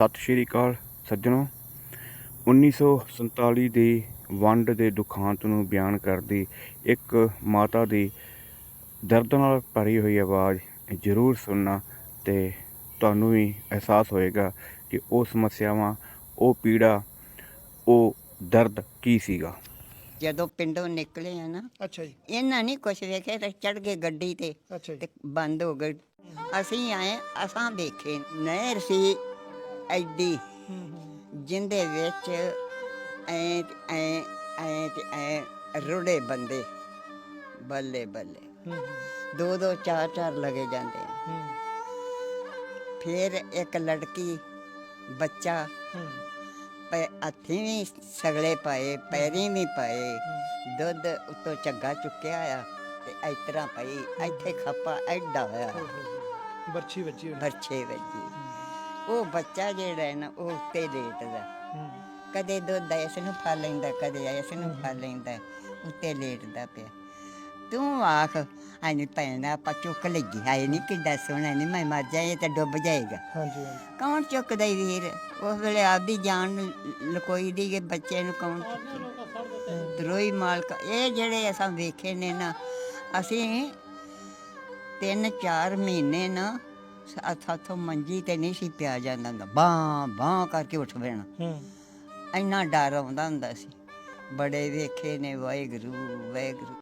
ਸਤਿ ਸ਼੍ਰੀ ਅਕਾਲ ਸੱਜਣੋ। 1947 ਦੀ ਵੰਡ ਦੇ ਦੁਖਾਂਤ ਨੂੰ ਬਿਆਨ ਕਰਦੀ ਇੱਕ ਮਾਤਾ ਦੀ ਦਰਦ ਨਾਲ ਭਰੀ ਹੋਈ ਆਵਾਜ਼ ਜ਼ਰੂਰ ਸੁਣਨਾ ਤੇ ਤੁਹਾਨੂੰ ਵੀ ਅਹਿਸਾਸ ਹੋਏਗਾ ਕਿ ਉਹ ਸਮੱਸਿਆਵਾਂ ਉਹ ਪੀੜਾ ਉਹ ਦਰਦ ਕੀ ਸੀਗਾ। ਜਦੋਂ ਪਿੰਡੋਂ ਨਿਕਲੇ ਆ ਨਾ ਅੱਛਾ ਜੀ। ਇਹਨਾਂ ਨਹੀਂ ਕੁਛ ਵੇਖਿਆ ਤੇ ਚੜ ਗਏ ਗੱਡੀ ਤੇ ਅੱਛਾ ਜੀ। ਤੇ ਬੰਦ ਹੋ ਗਏ। ਅਸੀਂ ਆਏ ਅਸਾਂ ਵੇਖੇ ਨਹਿਰ ਸੀ ਐਡੀ। ਜਿੰਦੇ ਵਿੱਚ ਐ ਐ ਐ ਤੇ ਐ ਰੁੜੇ ਬੰਦੇ ਬੱਲੇ ਬੱਲੇ। ਦੋ ਦੋ ਚਾਰ ਚਾਰ ਲਗੇ ਜਾਂਦੇ ਆ। ਫਿਰ ਇੱਕ ਲੜਕੀ ਬੱਚਾ ਪੈ ਹੱਥੀਂ ਵੀ ਸਗਲੇ ਪਾਏ ਪੈਰੀਂ ਵੀ ਪਾਏ ਦੁੱਧ ਉੱਤੋਂ ਝੱਗਾ ਚੁੱਕਿਆ ਆ ਤੇ ਇਸ ਤਰ੍ਹਾਂ ਪਈ ਇੱਥੇ ਖੱਪਾ ਐਡਾ ਹੋਇਆ। ਬਰਛੀ ਵੱਜੀ ਵਰਛੇ ਵੱਜੀ। ਉਹ ਬੱਚਾ ਜਿਹੜਾ ਹੈ ਨਾ ਉਹ ਉੱਤੇ ਲੇਟਦਾ ਕਦੇ ਦੁੱਧ ਇਸ ਨੂੰ ਫੜ ਲੈਂਦਾ ਕਦੇ ਇਸ ਨੂੰ ਫੜ ਲੈਂਦਾ ਉੱਤੇ ਲੇਟਦਾ ਪਿਆ। ਤੂੰ ਆਖ ਆਨੀ ਪੈਣਾ ਆਪਾਂ ਚੁੱਕ ਲੱਗੀ ਹਾਏ ਨਹੀਂ ਕਿੱਡਾ ਸੋਹਣਾ ਨਹੀਂ ਮੈਂ ਮਰ ਜਾਏ ਤਾਂ ਡੁੱਬ ਜਾਏਗਾ। ਹਾਂਜੀ ਕੌਣ ਚੁੱਕਦਾ ਈ ਵੀਰ? ਉਸ ਵੇਲੇ ਆਪਦੀ ਜਾਨ ਲਕੋਈ ਦੀ ਕਿ ਬੱਚੇ ਨੂੰ ਕੌਣ ਚੁੱਕੇ? ਦਰੋਈ ਮਾਲਕ ਇਹ ਜਿਹੜੇ ਅਸਾਂ ਵੇਖੇ ਨੇ ਨਾ ਅਸੀਂ ਤਿੰਨ ਚਾਰ ਮਹੀਨੇ ਨਾ ਸਾਥੋਂ ਮੰਜੀ ਤੇ ਨਹੀਂ ਸੀ ਪਿਆ ਜਾਂਦਾ ਹੁੰਦਾ। ਬਾਂ ਬਾਂ ਕਰਕੇ ਉੱਠ ਬੈਣਾ ਹੂੰ। ਇੰਨਾ ਡਰ ਆਉਂਦਾ ਹੁੰਦਾ ਸੀ। ਬੜੇ ਵੇਖੇ ਨੇ ਵਾਹਿਗੁਰੂ ਵਾਹਿਗੁਰੂ।